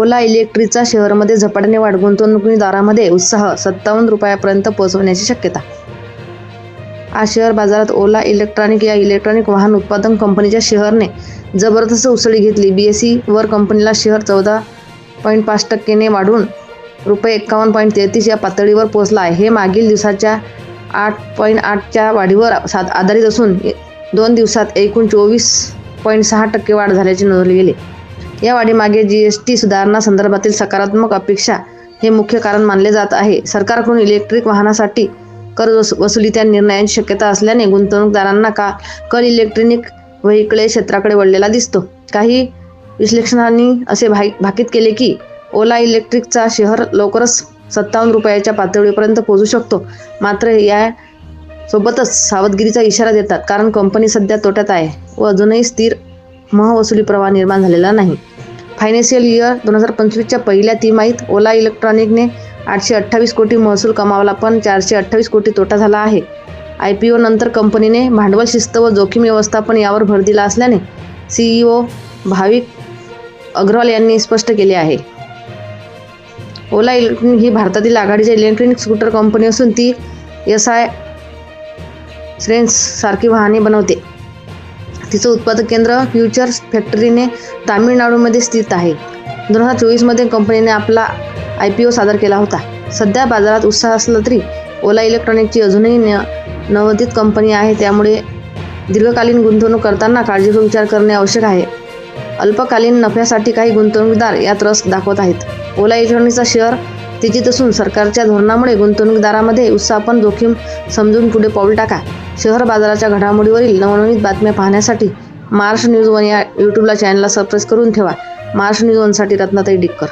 ओला इलेक्ट्रिकचा शहरमध्ये झपाट्याने वाढ गुंतवणूकदारामध्ये उत्साह सत्तावन्न रुपयापर्यंत पोहोचवण्याची शक्यता. आज शेअर बाजारात ओला इलेक्ट्रॉनिक या इलेक्ट्रॉनिक वाहन उत्पादन कंपनीच्या शेअरने जबरदस्त उसळी घेतली. बी एस वर कंपनीला शेअर चौदा पॉईंट पाच टक्क्याने वाढून रुपये एकावन्न पॉईंट तेहतीस या पातळीवर पोहोचला आहे. हे मागील दिवसाच्या आठ पॉईंट आठच्या वाढीवर सात आधारित असून दोन दिवसात एकूण चोवीस पॉईंट सहा टक्के वाढ झाल्याचे नोंदवले गेले. या वाढीमागे जी एस टी सुधारणा संदर्भातील सकारात्मक अपेक्षा हे मुख्य कारण मानले जात आहे. सरकारकडून इलेक्ट्रिक वाहनासाठी कर वस- वसुलीच्या निर्णयाची शक्यता असल्याने गुंतवणूकदारांना का कल इलेक्ट्रॉनिक व्हेइकले क्षेत्राकडे वळलेला दिसतो. काही विश्लेषणांनी असे भाई भाकीत केले की ओला इलेक्ट्रिकचा शहर लवकरच सत्तावन्न रुपयाच्या पातळीपर्यंत पोहोचू शकतो. मात्र या सोबतच सावधगिरीचा इशारा देतात कारण कंपनी सध्या तोट्यात आहे व अजूनही स्थिर महवसुली प्रवाह निर्माण झालेला नाही. फायनान्शियल इयर दोन हजार पंचवीसच्या पहिल्या तिमाहीत ओला इलेक्ट्रॉनिकने आठशे अठ्ठावीस कोटी महसूल कमावला पण चारशे अठ्ठावीस कोटी तोटा झाला आहे. आय पी ओ नंतर कंपनीने भांडवल शिस्त व जोखीम व्यवस्थापन यावर भर दिला असल्याने सीईओ भाविक अग्रवाल यांनी स्पष्ट केले आहे. ओला इलेक्ट्रॉनिक ही भारतातील आघाडीची इलेक्ट्रॉनिक स्कूटर कंपनी असून ती एस आय सारखी वाहने बनवते. तिचं उत्पादक केंद्र फ्युचर फॅक्टरीने तामिळनाडूमध्ये स्थित आहे. दोन हजार चोवीसमध्ये कंपनीने आपला आय पी ओ सादर केला होता. सध्या बाजारात उत्साह असला तरी ओला इलेक्ट्रॉनिकची अजूनही न नवोदित कंपनी आहे. त्यामुळे दीर्घकालीन गुंतवणूक करताना काळजीपूर्वक विचार करणे आवश्यक आहे. अल्पकालीन नफ्यासाठी काही गुंतवणूकदार यात रस दाखवत आहेत. ओला इलेक्ट्रॉनिकचा शेअर तेजीत असून सरकारच्या धोरणामुळे गुंतवणूकदारामध्ये उत्साह पण जोखीम समजून पुढे पाऊल टाका. शहर बाजाराच्या घडामोडीवरील नवनवीन बातम्या पाहण्यासाठी महाराष्ट्र न्यूज वन या यूट्यूबला चॅनलला सबस्क्राईब करून ठेवा. महाराष्ट्र न्यूज वनसाठी रत्नाताई डिक्कर.